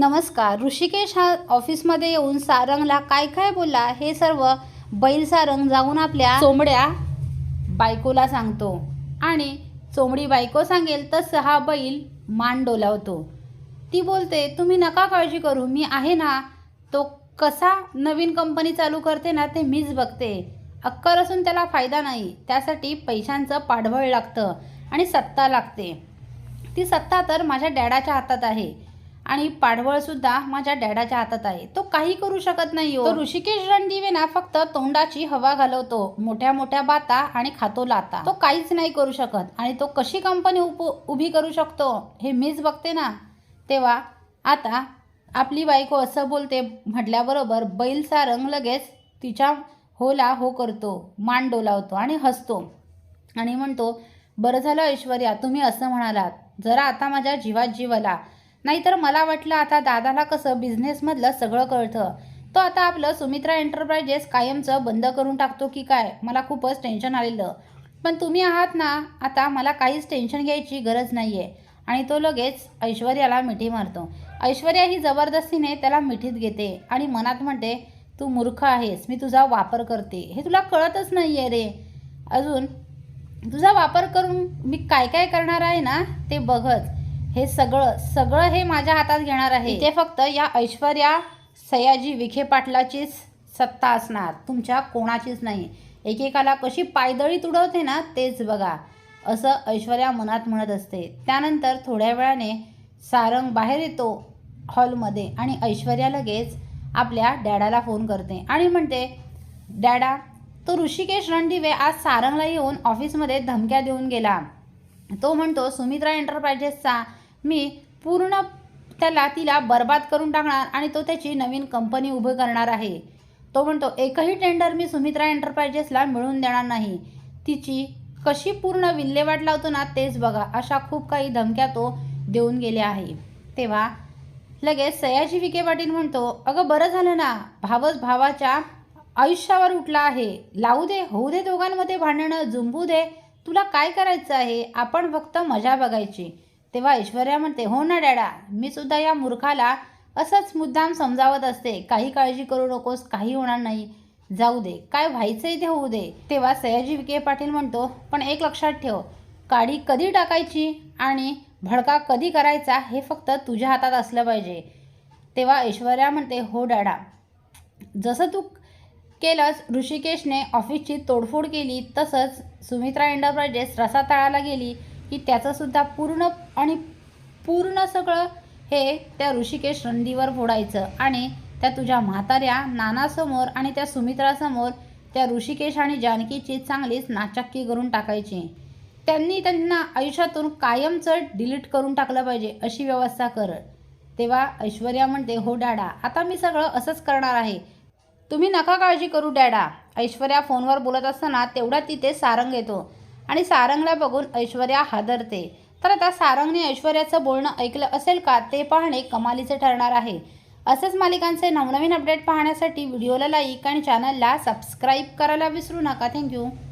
नमस्कार ऋषिकेश हा ऑफिसमध्ये येऊन सारंगला काय काय बोलला हे सर्व बैल सारंग जाऊन आपल्या चोमड्या बायकोला सांगतो. आणि चोमडी बायको सांगेल तसं हा बैल मान डोलावतो. ती बोलते तुम्ही नका काळजी करू मी आहे ना तो कसा नवीन कंपनी चालू करते ना ते मीच बघते. अक्कल असून त्याला फायदा नाही त्यासाठी पैशांचं पाठबळ लागतं आणि सत्ता लागते. ती सत्ता तर माझ्या डॅडाच्या हातात आहे. आणि पाठबळ सुद्धा माझ्या डॅडाच्या हातात आहे. तो काही करू शकत नाही हो. ऋषिकेश रणदिवे ना फक्त तोंडाची हवा घालवतो. मोठ्या मोठ्या बाता आणि खातो लाता. तो काहीच नाही करू शकत आणि तो कशी कंपनी उप उभी करू शकतो हे मीच बघते ना. तेव्हा आता आपली बायको असं बोलते म्हटल्याबरोबर बैलचा रंग लगेच तिच्या होला हो करतो मान डोलावतो आणि हसतो. आणि म्हणतो बरं झालं ऐश्वर्या तुम्ही असं म्हणालात. जरा आता माझ्या जीवात जीव आला. नाहीतर मला वाटलं आता दादाला कसं बिझनेसमधलं सगळं कळतं. तो आता आपलं सुमित्रा एंटरप्राइजेस कायमचं बंद करून टाकतो की काय? मला खूपच टेन्शन आलेलं. पण तुम्ही आहात ना आता मला काहीच टेन्शन घ्यायची गरज नाही आहे आणि तो लगेच ऐश्वर्याला मिठी मारतो. ऐश्वर्या ही जबरदस्तीने त्याला मिठीत घेते आणि मनात म्हणते तू मूर्ख आहेस मी तुझा वापर करते. हे तुला कळतच नाही आहे रे. अजून तुझा वापर करून मी काय काय करणार आहे ना ते बघत हे सगळं सगळं हे माझ्या हातात घेणार आहे. ते फक्त या ऐश्वर्या सयाजी विखे पाटलाचीच सत्ता असणार. तुमच्या कोणाचीच नाही. एकेकाला कशी पायदळी तुडवते ना तेच बघा. असं ऐश्वर्या मनात म्हणत असते. त्यानंतर थोड्या वेळाने सारंग बाहेर येतो हॉलमध्ये आणि ऐश्वर्या लगेच आपल्या डॅडाला फोन करते आणि म्हणते डॅडा तो ऋषिकेश रणदिवे आज सारंगला येऊन ऑफिसमध्ये धमक्या देऊन गेला. तो म्हणतो सुमित्रा एंटरप्राइजेसचा मी पूर्ण त्याला तिला बर्बाद करून टाकणार आणि तो त्याची नवीन कंपनी उभी करणार आहे. तो म्हणतो एकही टेंडर मी सुमित्रा एंटरप्राइजेसला मिळवून देणार नाही. तिची कशी पूर्ण विल्हेवाट लावतो ना तेच बघा अशा खूप काही धमक्या तो देऊन गेले आहे. तेव्हा लगेच सयाजी विखे पाटील म्हणतो अगं बरं झालं ना. भावच भावाच्या आयुष्यावर उठला आहे. लावू दे होऊ दे दोघांमध्ये भांडणं जुंबू दे. तुला काय करायचं आहे? आपण फक्त मजा बघायची. तेव्हा ऐश्वर्या म्हणते हो ना डॅडा मी सुद्धा या मूर्खाला असंच मुद्दाम समजावत असते. काही काळजी करू नकोस काही होणार नाही. जाऊ दे. काय व्हायचंय ते होऊ दे. तेव्हा सयाजी विखे पाटील म्हणतो पण एक लक्षात ठेव. काडी कधी टाकायची आणि भडका कधी करायचा हे फक्त तुझ्या हातात असलं पाहिजे. तेव्हा ऐश्वर्या म्हणते हो डॅडा जसं तू केलंस ऋषिकेशने ऑफिसची तोडफोड केली तसंच सुमित्रा एंटरप्राइजेस रसातळाला गेली. की त्याचंसुद्धा पूर्ण आणि पूर्ण सगळं हे त्या ऋषिकेश रंदीवर फोडायचं. आणि त्या तुझ्या म्हाताऱ्या नानासमोर आणि त्या सुमित्रासमोर त्या ऋषिकेश आणि जानकीची चांगलीच नाचक्की करून टाकायची. त्यांनी त्यांना आयुष्यातून कायमचं डिलीट करून टाकलं पाहिजे अशी व्यवस्था कर. तेव्हा ऐश्वर्या म्हणते हो डॅडा आता मी सगळं असंच करणार आहे. तुम्ही नका काळजी करू डॅडा. ऐश्वर्या फोनवर बोलत असताना तेवढ्या तिथे सारंग येतो. आणि सारंगला बघून ऐश्वर्या हादरते. तर आता सारंगने ऐश्वर्याचं बोलणं ऐकलं असेल का ते पाहणे कमालीचे ठरणार आहे. असेच मालिकांचे नवनवीन अपडेट पाहण्यासाठी व्हिडिओला लाईक आणि चॅनलला सबस्क्राईब करायला विसरू नका. थँक्यू